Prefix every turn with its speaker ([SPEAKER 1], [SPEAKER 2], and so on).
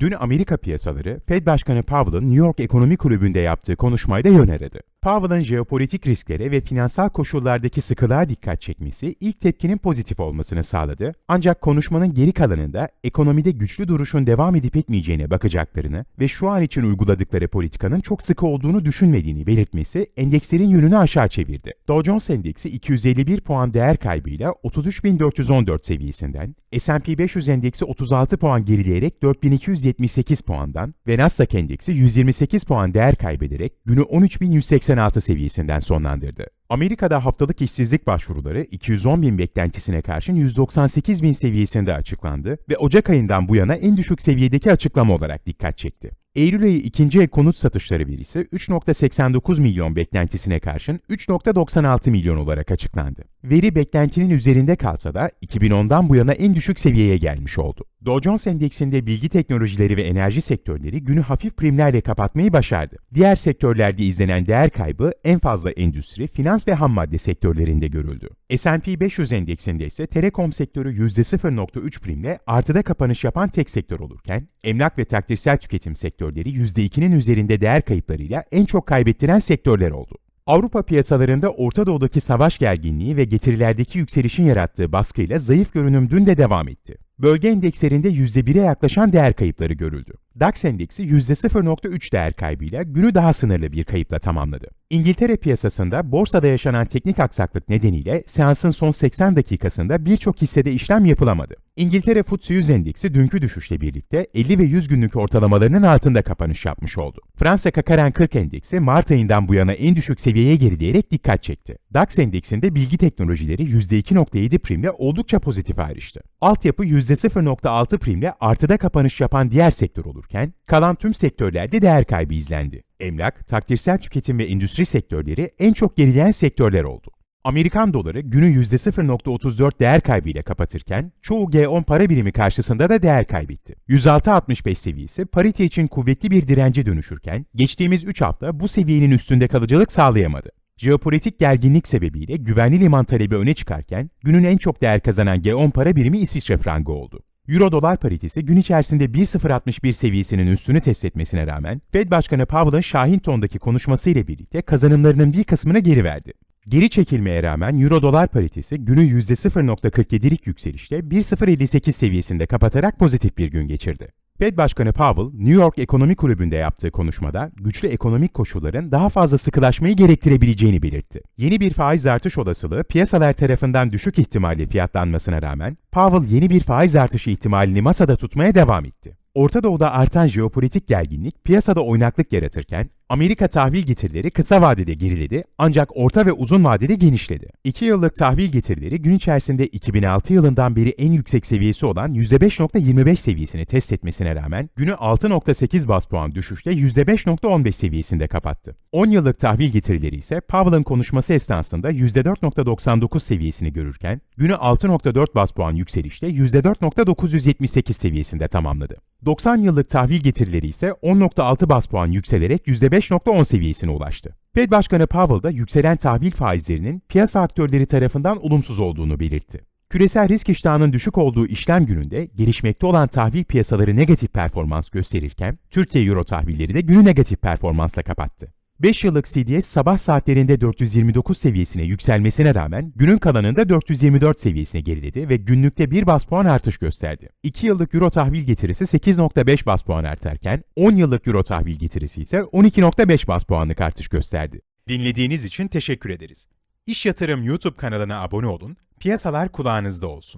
[SPEAKER 1] Dün Amerika piyasaları, Fed Başkanı Powell'ın New York Ekonomi Kulübü'nde yaptığı konuşmayla yön aradı. Powell'ın jeopolitik risklere ve finansal koşullardaki sıkılığa dikkat çekmesi ilk tepkinin pozitif olmasını sağladı. Ancak konuşmanın geri kalanında ekonomide güçlü duruşun devam edip etmeyeceğine bakacaklarını ve şu an için uyguladıkları politikanın çok sıkı olduğunu düşünmediğini belirtmesi endekslerin yönünü aşağı çevirdi. Dow Jones Endeksi 251 puan değer kaybıyla 33.414 seviyesinden, S&P 500 Endeksi 36 puan gerileyerek 4278 puandan ve Nasdaq Endeksi 128 puan değer kaybederek günü 13.186 seviyesinden sonlandırdı. Amerika'da haftalık işsizlik başvuruları 210 bin beklentisine karşın 198 bin seviyesinde açıklandı ve Ocak ayından bu yana en düşük seviyedeki açıklama olarak dikkat çekti. Eylül ayı ikinci el konut satışları verisi 3.89 milyon beklentisine karşın 3.96 milyon olarak açıklandı. Veri beklentinin üzerinde kalsa da 2010'dan bu yana en düşük seviyeye gelmiş oldu. Dow Jones Endeksinde bilgi teknolojileri ve enerji sektörleri günü hafif primlerle kapatmayı başardı. Diğer sektörlerde izlenen değer kaybı en fazla endüstri, finans ve ham madde sektörlerinde görüldü. S&P 500 endeksinde ise telekom sektörü %0.3 primle artıda kapanış yapan tek sektör olurken, emlak ve takdirsel tüketim sektörleri %2'nin üzerinde değer kayıplarıyla en çok kaybettiren sektörler oldu. Avrupa piyasalarında Orta Doğu'daki savaş gerginliği ve getirilerdeki yükselişin yarattığı baskıyla zayıf görünüm dün de devam etti. Bölge endekslerinde %1'e yaklaşan değer kayıpları görüldü. DAX endeksi %0.3 değer kaybıyla günü daha sınırlı bir kayıpla tamamladı. İngiltere piyasasında borsada yaşanan teknik aksaklık nedeniyle seansın son 80 dakikasında birçok hissede işlem yapılamadı. İngiltere FTSE 100 endeksi dünkü düşüşle birlikte 50 ve 100 günlük ortalamalarının altında kapanış yapmış oldu. Fransa Kakaren 40 endeksi Mart ayından bu yana en düşük seviyeye gerileyerek dikkat çekti. DAX endeksinde bilgi teknolojileri %2.7 primle oldukça pozitif ayrıştı. Altyapı %0.6 primle artıda kapanış yapan diğer sektör olurken, kalan tüm sektörlerde değer kaybı izlendi. Emlak, takdirsel tüketim ve endüstri sektörleri en çok gerileyen sektörler oldu. Amerikan doları günü %0.34 değer kaybıyla kapatırken çoğu G10 para birimi karşısında da değer kaybetti. 106.65 seviyesi parite için kuvvetli bir dirence dönüşürken geçtiğimiz 3 hafta bu seviyenin üstünde kalıcılık sağlayamadı. Jeopolitik gerginlik sebebiyle güvenli liman talebi öne çıkarken günün en çok değer kazanan G10 para birimi İsviçre frangı oldu. Euro dolar paritesi gün içerisinde 1.061 seviyesinin üstünü test etmesine rağmen Fed Başkanı Powell'ın Şahin tondaki konuşmasıyla birlikte kazanımlarının bir kısmını geri verdi. Geri çekilmeye rağmen Euro dolar paritesi günü %0.47'lik yükselişte 1.058 seviyesinde kapatarak pozitif bir gün geçirdi. Fed Başkanı Powell, New York Ekonomi Kulübü'nde yaptığı konuşmada güçlü ekonomik koşulların daha fazla sıkılaşmayı gerektirebileceğini belirtti. Yeni bir faiz artış olasılığı piyasalar tarafından düşük ihtimalle fiyatlanmasına rağmen Powell yeni bir faiz artışı ihtimalini masada tutmaya devam etti. Orta Doğu'da artan jeopolitik gerginlik piyasada oynaklık yaratırken Amerika tahvil getirileri kısa vadede geriledi ancak orta ve uzun vadede genişledi. 2 yıllık tahvil getirileri gün içerisinde 2006 yılından beri en yüksek seviyesi olan %5.25 seviyesini test etmesine rağmen günü 6.8 bas puan düşüşle %5.15 seviyesinde kapattı. 10 yıllık tahvil getirileri ise Powell'ın konuşması esnasında %4.99 seviyesini görürken günü 6.4 bas puan yükselişle %4.978 seviyesinde tamamladı. 90 yıllık tahvil getirileri ise 10.6 bas puan yükselerek %5.10 seviyesine ulaştı. Fed Başkanı Powell da yükselen tahvil faizlerinin piyasa aktörleri tarafından olumsuz olduğunu belirtti. Küresel risk iştahının düşük olduğu işlem gününde gelişmekte olan tahvil piyasaları negatif performans gösterirken Türkiye Euro tahvilleri de günü negatif performansla kapattı. 5 yıllık CDS sabah saatlerinde 429 seviyesine yükselmesine rağmen günün kalanında 424 seviyesine geriledi ve günlükte 1 bas puan artış gösterdi. 2 yıllık Euro tahvil getirisi 8.5 bas puan artarken 10 yıllık Euro tahvil getirisi ise 12.5 bas puanlık artış gösterdi. Dinlediğiniz için teşekkür ederiz. İş Yatırım YouTube kanalına abone olun, piyasalar kulağınızda olsun.